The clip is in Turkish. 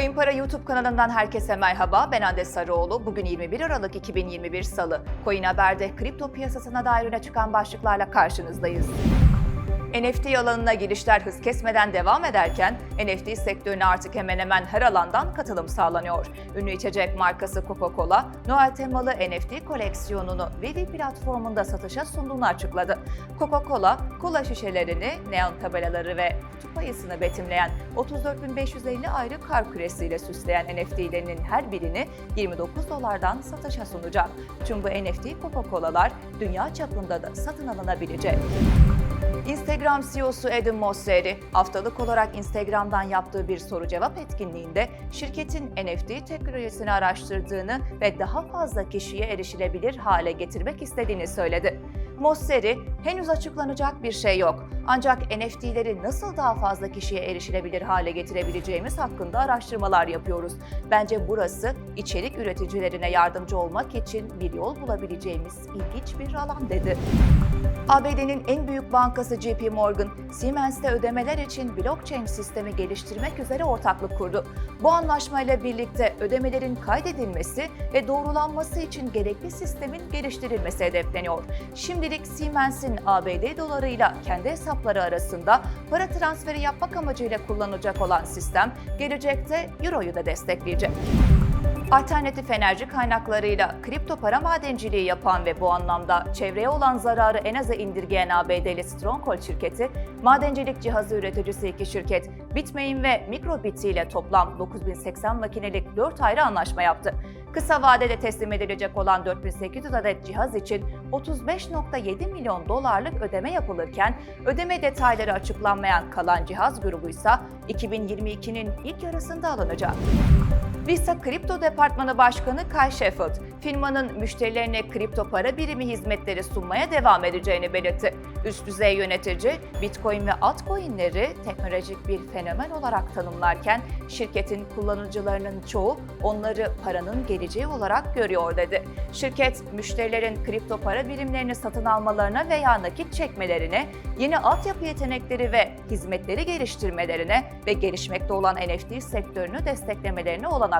Coin Para YouTube kanalından herkese merhaba. Ben Hande Sarıoğlu. Bugün 21 Aralık 2021 Salı. Coin Haber'de kripto piyasasına dair öne çıkan başlıklarla karşınızdayız. NFT alanına girişler hız kesmeden devam ederken NFT sektörüne artık hemen hemen her alandan katılım sağlanıyor. Ünlü içecek markası Coca-Cola, Noel temalı NFT koleksiyonunu Vivi platformunda satışa sunduğunu açıkladı. Coca-Cola, kola şişelerini, neon tabelaları ve kutup ayısını betimleyen 34.550 ayrı kar küresiyle süsleyen NFT'lerinin her birini 29 dolardan satışa sunacak. Tüm bu NFT Coca-Cola'lar dünya çapında da satın alınabilecek. Instagram CEO'su Adam Mosseri haftalık olarak Instagram'dan yaptığı bir soru cevap etkinliğinde şirketin NFT teknolojisini araştırdığını ve daha fazla kişiye erişilebilir hale getirmek istediğini söyledi. Mosseri, henüz açıklanacak bir şey yok. Ancak NFT'leri nasıl daha fazla kişiye erişilebilir hale getirebileceğimiz hakkında araştırmalar yapıyoruz. Bence burası içerik üreticilerine yardımcı olmak için bir yol bulabileceğimiz ilginç bir alan dedi. ABD'nin en büyük bankası JP Morgan, Siemens'te ödemeler için blockchain sistemi geliştirmek üzere ortaklık kurdu. Bu anlaşmayla birlikte ödemelerin kaydedilmesi ve doğrulanması için gerekli sistemin geliştirilmesi hedefleniyor. Şimdilik Siemens'in ABD dolarıyla kendi hesapları arasında para transferi yapmak amacıyla kullanılacak olan sistem, gelecekte Euro'yu da destekleyecek. Alternatif enerji kaynaklarıyla kripto para madenciliği yapan ve bu anlamda çevreye olan zararı en aza indirgeyen ABD'li Stronghold şirketi, madencilik cihazı üreticisi iki şirket Bitmain ve Microbit ile toplam 9080 makinelik 4 ayrı anlaşma yaptı. Kısa vadede teslim edilecek olan 4800 adet cihaz için 35.7 milyon dolarlık ödeme yapılırken ödeme detayları açıklanmayan kalan cihaz grubu ise 2022'nin ilk yarısında alınacak. Visa Kripto Departmanı Başkanı Kai Sheffield, firmanın müşterilerine kripto para birimi hizmetleri sunmaya devam edeceğini belirtti. Üst düzey yönetici, Bitcoin ve altcoin'leri teknolojik bir fenomen olarak tanımlarken, şirketin kullanıcılarının çoğu onları paranın geleceği olarak görüyor dedi. Şirket, müşterilerin kripto para birimlerini satın almalarına veya nakit çekmelerine, yeni altyapı yetenekleri ve hizmetleri geliştirmelerine ve gelişmekte olan NFT sektörünü desteklemelerine olanak